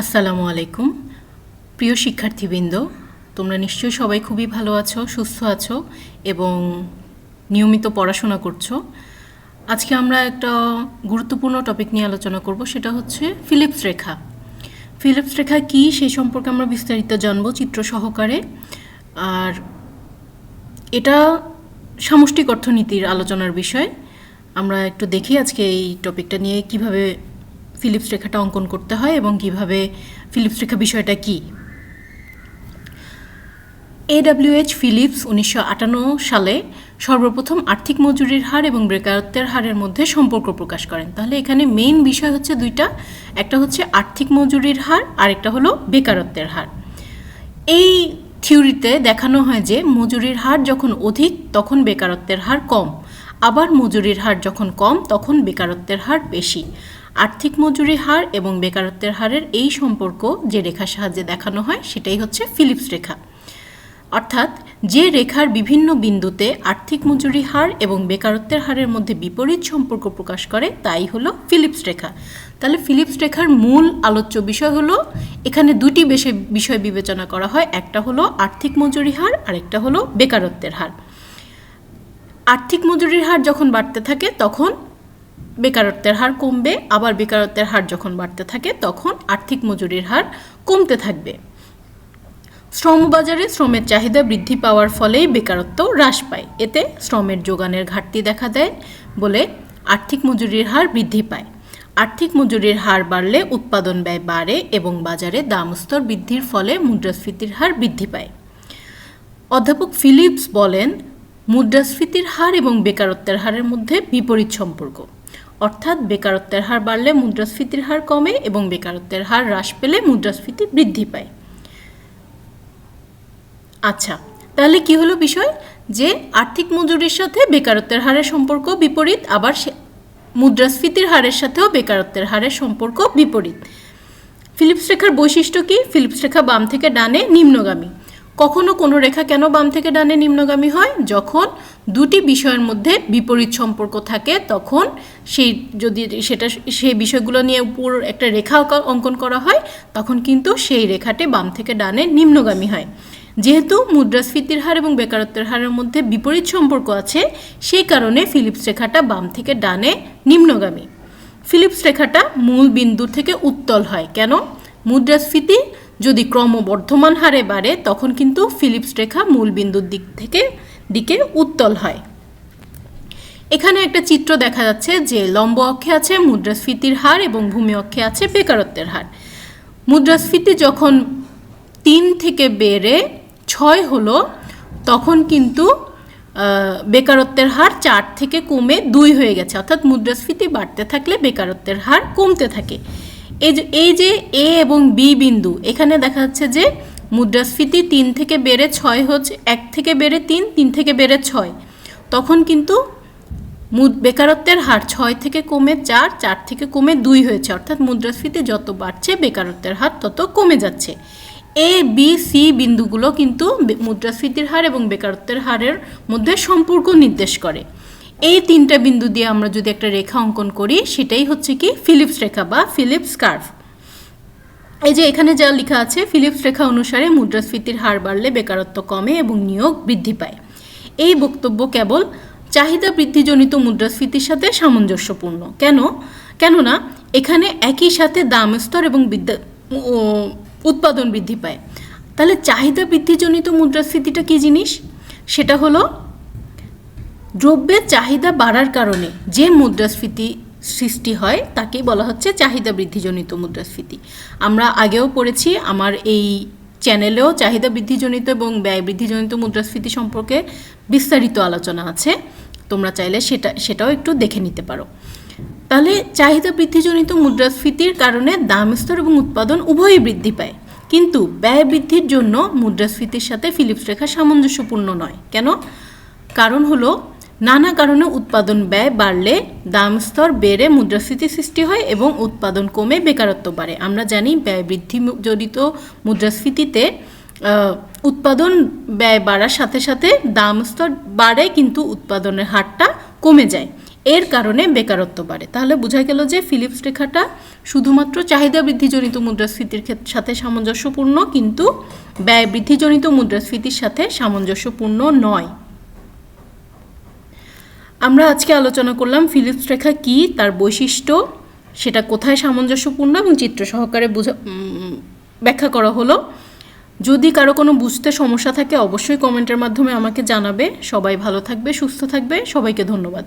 আসসালামু আলাইকুম। প্রিয় শিক্ষার্থীবৃন্দ, তোমরা নিশ্চয়ই সবাই খুবই ভালো আছো, সুস্থ আছো এবং নিয়মিত পড়াশোনা করছ। আজকে আমরা একটা গুরুত্বপূর্ণ টপিক নিয়ে আলোচনা করব, সেটা হচ্ছে ফিলিপস রেখা। ফিলিপস রেখা কী সেই সম্পর্কে আমরা বিস্তারিত জানব চিত্র সহকারে। আর এটা সামষ্টিক অর্থনীতির আলোচনার বিষয়। আমরা একটু দেখি আজকে এই টপিকটা নিয়ে কীভাবে ফিলিপস রেখাটা অঙ্কন করতে হয় এবং কীভাবে ফিলিপস রেখা বিষয়টা কি? এডাব্লিউএইচ ফিলিপস উনিশশো আটান্ন সালে সর্বপ্রথম আর্থিক মজুরির হার এবং বেকারত্বের হারের মধ্যে সম্পর্ক প্রকাশ করেন। তাহলে এখানে মেইন বিষয় হচ্ছে দুইটা, একটা হচ্ছে আর্থিক মজুরির হার আর একটা হলো বেকারত্বের হার। এই থিওরিতে দেখানো হয় যে মজুরির হার যখন অধিক, তখন বেকারত্বের হার কম। আবার মজুরির হার যখন কম, তখন বেকারত্বের হার বেশি। আর্থিক মজুরি হার এবং বেকারত্বের হারের এই সম্পর্ক যে রেখার সাহায্যে দেখানো হয়, সেটাই হচ্ছে ফিলিপস রেখা। অর্থাৎ যে রেখার বিভিন্ন বিন্দুতে আর্থিক মজুরি হার এবং বেকারত্বের হারের মধ্যে বিপরীত সম্পর্ক প্রকাশ করে, তাই হলো ফিলিপস রেখা। তাহলে ফিলিপস রেখার মূল আলোচ্য বিষয় হলো, এখানে দুটি বিষয় বিবেচনা করা হয়। একটা হলো আর্থিক মজুরি হার আর একটা হলো বেকারত্বের হার। আর্থিক মজুরির হার যখন বাড়তে থাকে, তখন বেকারত্বের হার কমবে। আবার বেকারত্বের হার যখন বাড়তে থাকে, তখন আর্থিক মজুরির হার কমতে থাকবে। শ্রমবাজারে শ্রমের চাহিদা বৃদ্ধি পাওয়ার ফলেই বেকারত্ব হ্রাস পায়। এতে শ্রমের যোগানের ঘাটতি দেখা দেয় বলে আর্থিক মজুরির হার বৃদ্ধি পায়। আর্থিক মজুরির হার বাড়লে উৎপাদন ব্যয় বাড়ে এবং বাজারে দাম স্তর বৃদ্ধির ফলে মুদ্রাস্ফীতির হার বৃদ্ধি পায়। অধ্যাপক ফিলিপস বলেন মুদ্রাস্ফীতির হার এবং বেকারত্বের হারের মধ্যে বিপরীত সম্পর্ক। অর্থাৎ বেকারত্বের হার বাড়লে মুদ্রাস্ফীতির হার কমে এবং বেকারত্বের হার হ্রাস পেলে মুদ্রাস্ফীতি বৃদ্ধি পায়। আচ্ছা তাহলে কি হলো বিষয়? যে আর্থিক মজুরির সাথে বেকারত্বের হারের সম্পর্ক বিপরীত, আবার মুদ্রাস্ফীতির হারের সাথেও বেকারত্বের হারের সম্পর্ক বিপরীত। ফিলিপস রেখার বৈশিষ্ট্য কি? ফিলিপস রেখা বাম থেকে ডানে নিম্নগামী। কখনো কোনো রেখা কেন বাম থেকে ডানে নিম্নগামী হয়? যখন দুটি বিষয়ের মধ্যে বিপরীত সম্পর্ক থাকে, তখন সেই যদি সেটা সেই বিষয়গুলো নিয়ে উপর একটা রেখা অঙ্ক- অঙ্কন করা হয়, তখন কিন্তু সেই রেখাটি বাম থেকে ডানে নিম্নগামী হয়। যেহেতু মুদ্রাস্ফীতির হার এবং বেকারত্বের হারের মধ্যে বিপরীত সম্পর্ক আছে, সেই কারণে ফিলিপস রেখাটা বাম থেকে ডানে নিম্নগামী। ফিলিপস রেখাটা মূল বিন্দু থেকে উত্তল হয়। কেন? মুদ্রাস্ফীতি যদি ক্রমবর্ধমান হারে বাড়ে, তখন কিন্তু ফিলিপস রেখা মূল বিন্দুর দিক থেকে, দিকে উত্তল হয়। এখানে একটা চিত্র দেখা যাচ্ছে যে লম্ব অক্ষে আছে মুদ্রাস্ফীতির হার এবং ভূমি অক্ষে আছে বেকারত্বের হার। মুদ্রাস্ফীতি যখন তিন থেকে বেড়ে ছয় হলো, তখন কিন্তু বেকারত্বের হার চার থেকে কমে দুই হয়ে গেছে। অর্থাৎ মুদ্রাস্ফীতি বাড়তে থাকলে বেকারত্বের হার কমতে থাকে। এই যে এই যে এ এবং বি বিন্দু, এখানে দেখা যাচ্ছে যে মুদ্রাস্ফীতি তিন থেকে বেড়ে ছয় হচ্ছে, এক থেকে বেড়ে তিন তিন থেকে বেড়ে ছয়। তখন কিন্তু বেকারত্বের হার ছয় থেকে কমে চার চার থেকে কমে দুই হয়েছে। অর্থাৎ মুদ্রাস্ফীতি যত বাড়ছে, বেকারত্বের হার তত কমে যাচ্ছে। এ, বি, সি বিন্দুগুলো কিন্তু মুদ্রাস্ফীতির হার এবং বেকারত্বের হারের মধ্যে সম্পর্ক নির্দেশ করে। এই তিনটা বিন্দু দিয়ে আমরা যদি একটা রেখা অঙ্কন করি, সেটাই হচ্ছে কি ফিলিপস রেখা বা ফিলিপস কার্ভ। এই যে এখানে যা লেখা আছে, ফিলিপস রেখা অনুসারে মুদ্রাস্ফীতির হার বাড়লে বেকারত্ব কমে এবং নিয়োগ বৃদ্ধি পায়। এই বক্তব্য কেবল চাহিদা বৃদ্ধিজনিত মুদ্রাস্ফীতির সাথে সামঞ্জস্যপূর্ণ। কেন? কেননা এখানে একই সাথে দাম স্তর এবং বিদ্যা উৎপাদন বৃদ্ধি পায়। তাহলে চাহিদা বৃদ্ধিজনিত মুদ্রাস্ফীতিটা কী জিনিস? সেটা হলো দ্রব্যের চাহিদা বাড়ার কারণে যে মুদ্রাস্ফীতি সৃষ্টি হয়, তাকেই বলা হচ্ছে চাহিদা বৃদ্ধিজনিত মুদ্রাস্ফীতি। আমরা আগেও পড়েছি, আমার এই চ্যানেলেও চাহিদা বৃদ্ধিজনিত এবং ব্যয় বৃদ্ধিজনিত মুদ্রাস্ফীতি সম্পর্কে বিস্তারিত আলোচনা আছে। তোমরা চাইলে সেটা, সেটাও একটু দেখে নিতে পারো। তাহলে চাহিদা বৃদ্ধিজনিত মুদ্রাস্ফীতির কারণে দাম স্তর এবং উৎপাদন উভয়ই বৃদ্ধি পায়। কিন্তু ব্যয় বৃদ্ধির জন্য মুদ্রাস্ফীতির সাথে ফিলিপস রেখা সামঞ্জস্যপূর্ণ নয়। কেন? কারণ হলো নানা কারণে উৎপাদন ব্যয় বাড়লে দাম স্তর বেড়ে মুদ্রাস্ফীতি সৃষ্টি হয় এবং উৎপাদন কমে, বেকারত্ব বাড়ে। আমরা জানি ব্যয় বৃদ্ধি জড়িত মুদ্রাস্ফীতিতে উৎপাদন ব্যয় বাড়ার সাথে সাথে দাম স্তর বাড়ে কিন্তু উৎপাদনের হারটা কমে যায়। এর কারণে বেকারত্ব বাড়ে। তাহলে বোঝা গেল যে ফিলিপস রেখাটা শুধুমাত্র চাহিদা বৃদ্ধিজনিত মুদ্রাস্ফীতির সাথে সামঞ্জস্যপূর্ণ, কিন্তু ব্যয় বৃদ্ধিজনিত মুদ্রাস্ফীতির সাথে সামঞ্জস্যপূর্ণ নয়। আমরা আজকে আলোচনা করলাম ফিলিপস রেখা কি, তার বৈশিষ্ট্য, সেটা কোথায় সামঞ্জস্যপূর্ণ এবং চিত্র সহকারে বুঝা ব্যাখ্যা করা হলো। যদি কারও কোনো বুঝতে সমস্যা থাকে, অবশ্যই কমেন্টের মাধ্যমে আমাকে জানাবে। সবাই ভালো থাকবে, সুস্থ থাকবে। সবাইকে ধন্যবাদ।